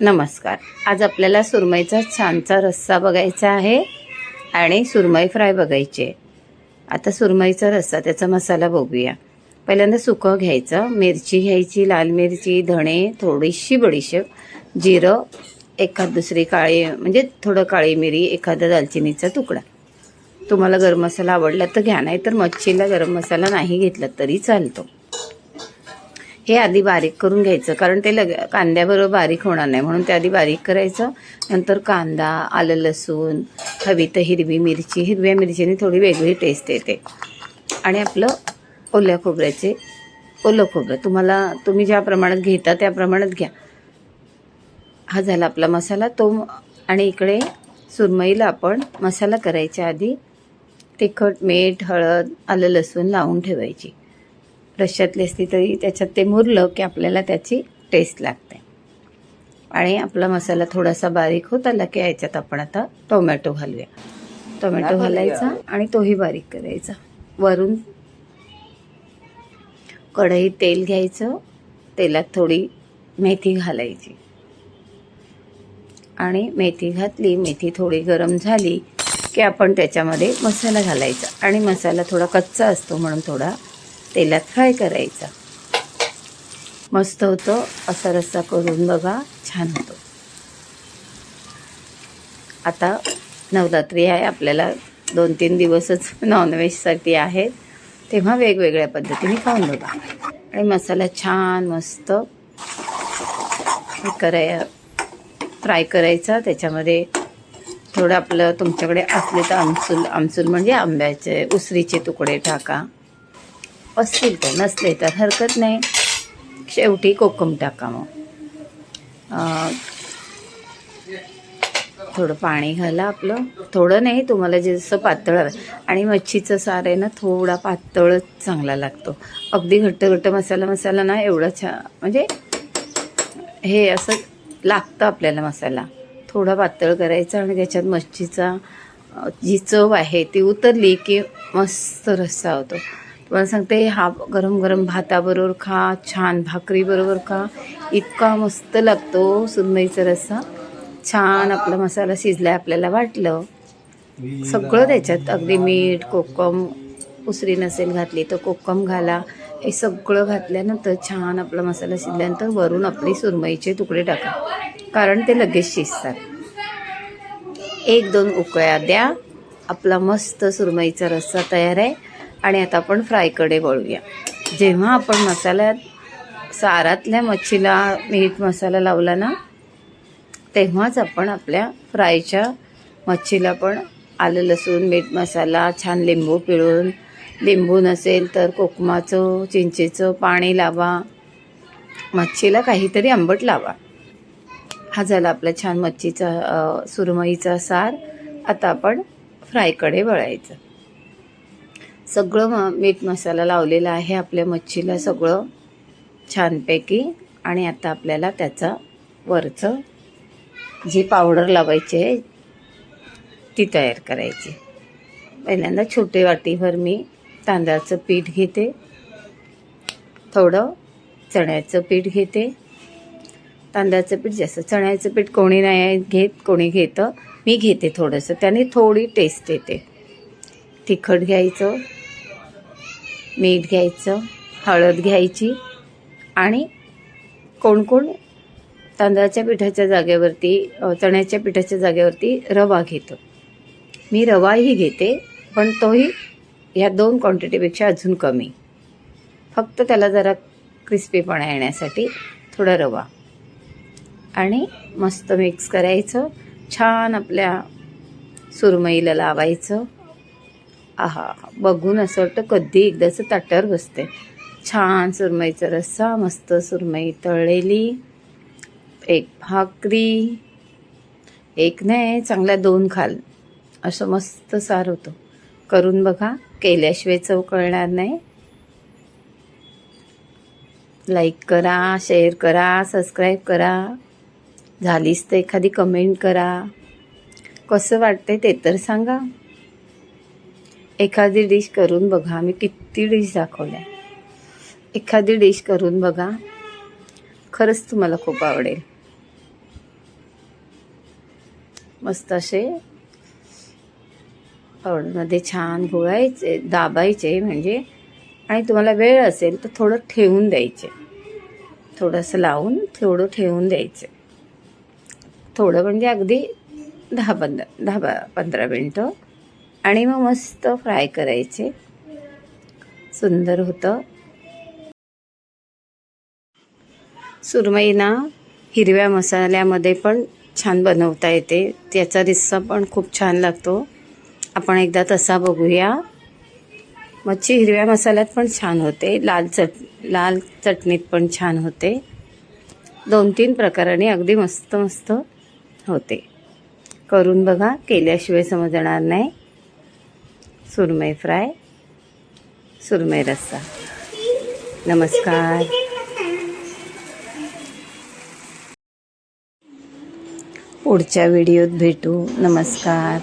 नमस्कार. आज आपल्याला सुरमईचा छानचा रस्सा बघायचा आहे आणि सुरमई फ्राय बघायची. आहे आता सुरमईचा रस्सा त्याचा मसाला बघूया. पहिल्यांदा सुकं घ्यायचं. मिरची घ्यायची लाल मिरची धणे थोडीशी बडीशेप जिरं एखाद दुसरी काळी म्हणजे थोडं काळी मिरी एखादा दालचिनीचा तुकडा. तुम्हाला गरम मसाला आवडला तर घ्या नाही तर मच्छीला गरम मसाला नाही घेतला तरी चालतो. हे आधी बारीक करून घ्यायचं कारण ते लग कांद्याबरोबर बारीक होणार नाही. म्हणून ते आधी बारीक करायचं. नंतर कांदा आलं लसूण हवी तर हिरवी मिरची. हिरव्या मिरचीने थोडी वेगळी टेस्ट येते. आणि आपलं ओल्या खोबऱ्याचे ओलं खोबरं. तुम्हाला तुम्ही ज्या प्रमाणात घेता त्या प्रमाणात घ्या. हा झाला आपला मसाला. तो आणि इकडे सुरमईला आपण मसाला करायच्या आधी तिखट मीठ हळद आलं लसूण लावून ठेवायची. रश्श्यातली असली तरी त्याच्यात ते मुरलं की आपल्याला त्याची टेस्ट लागते. आणि आपला मसाला थोडासा बारीक होत आला की याच्यात आपण आता टोमॅटो घालूया. टोमॅटो घालायचा आणि तोही बारीक करायचा. वरून कढईत तेल घ्यायचं. तेलात थोडी मेथी घालायची. आणि मेथी घातली मेथी थोडी गरम झाली की आपण त्याच्यामध्ये मसाला घालायचा. आणि मसाला थोडा कच्चा असतो म्हणून थोडा तेलात फ्राय करायचा. मस्त होतं. असा रस्सा करून बघा छान होतो. आता नवरात्री आहे आपल्याला दोन तीन दिवसच नॉनव्हेजसाठी आहेत. तेव्हा वेगवेगळ्या पद्धतीने खाऊन बघा. आणि मसाला छान मस्त कराय फ्राय करायचा. त्याच्यामध्ये थोडं आपलं तुमच्याकडे असले तर आमसूल आमसूल म्हणजे आंब्याचे उसरीचे तुकडे टाका. असतील तर नसले तर हरकत नाही. शेवटी कोकम टाका मग. थोडं पाणी घाला आपलं. थोडं नाही तुम्हाला जे जसं पातळ हवं. आणि मच्छीचं सार आहे ना थोडा पातळच चांगला लागतो. अगदी घट्ट घट्ट मसाला मसाला ना एवढा छान म्हणजे हे असं लागतं आपल्याला मसाला. थोडा पातळ करायचा आणि त्याच्यात मच्छीचा जी चव आहे ती उतरली की मस्त रस्सा होतो. तुम्हाला सांगते हा गरम गरम भाताबरोबर खा छान भाकरीबरोबर खा. इतका मस्त लागतो सुरमईचा रस्सा. छान आपला मसाला शिजलाय आपल्याला वाटलं. सगळं त्याच्यात अगदी मीठ कोकम उसरी नसेल घातली तर कोकम घाला. हे सगळं घातल्यानंतर छान आपला मसाला शिजल्यानंतर वरून आपली सुरमईचे तुकडे टाका. कारण ते लगेच शिजतात. एक दोन उकळ्या द्या. आपला मस्त सुरमईचा रस्सा तयार आहे. आणि आता आपण फ्रायकडे वळूया. जेव्हा आपण मसाल्यात सारातल्या मच्छीला मीठ मसाला लावला ना तेव्हाच आपण आपल्या फ्रायच्या मच्छीला पण आलं लसूण मीठ मसाला छान लिंबू पिळून. लिंबू नसेल तर कोकमाचं चिंचेचं पाणी लावा. मच्छीला काहीतरी आंबट लावा. हा झाला आपला छान मच्छीचा सुरमईचा सार. आता आपण फ्रायकडे वळायचं. सगळं म मीठ मसाला लावलेला आहे आपल्या मच्छीला सगळं छानपैकी. आणि आता आपल्याला त्याचा वरचं जी पावडर लावायची आहे ती तयार करायची. पहिल्यांदा छोटे वाटीभर मी तांदळाचं पीठ घेते. थोडं चण्याचं पीठ घेते. तांदळाचं पीठ जास्त चण्याचं पीठ कोणी नाही घेत कोणी घेतं. मी घेते थोडंसं त्याने थोडी टेस्ट येते. तिखट घ्यायचं मीठ घ्यायचं हळद घ्यायची आणि कोण कोण तांदळाच्या पिठाच्या जागेवरती चण्याच्या पिठाच्या जागेवरती रवा घेतो. मी रवाही घेते पण तोही ह्या दोन क्वांटिटीपेक्षा अजून कमी. फक्त त्याला जरा क्रिस्पीपणा येण्यासाठी थोडा रवा. आणि मस्त मिक्स करायचं छान आपल्या सुरमईला लावायचं. आहा बघून असं वाटतं कधी एकदाचं ताटावर बसते. छान सुरमईचा रस्सा मस्त सुरमई तळलेली एक भाकरी एक नाही चांगल्या दोन खाल. असं मस्त सार होतं. करून बघा केल्याशिवाय चव कळणार नाही. लाईक करा शेअर करा सबस्क्राईब करा. झालीच तर एखादी कमेंट करा. कसं वाटतंय ते तर सांगा. एखादी डिश करून बघा. मी किती डिश दाखवल्या. एखादी डिश करून बघा. खरंच तुम्हाला खूप आवडेल. मस्त असे पावडरमध्ये छान गोळायचे दाबायचे म्हणजे आणि तुम्हाला वेळ असेल तर थोडं ठेवून द्यायचे. थोडंसं लावून थोडं ठेवून द्यायचे. थोडं म्हणजे अगदी दहा पंधरा दहा बा पंधरा मिनटं आणि मग मस्त फ्राय करायचे. सुंदर होतं. सुरमई ना हिरव्या मसाल्यामध्ये पण छान बनवता येते. त्याचा रिस्सा पण खूप छान लागतो. आपण एकदा तसा बघूया. मच्छी हिरव्या मसाल्यात पण छान होते. लाल चट लाल चटणीत पण छान होते. दोन तीन प्रकाराने अगदी मस्त मस्त होते. करून बघा. केल्याशिवाय समजणार नाही. सुरमई फ्राय सुरमई रस्सा. नमस्कार. पुढच्या व्हिडिओत भेटू. नमस्कार.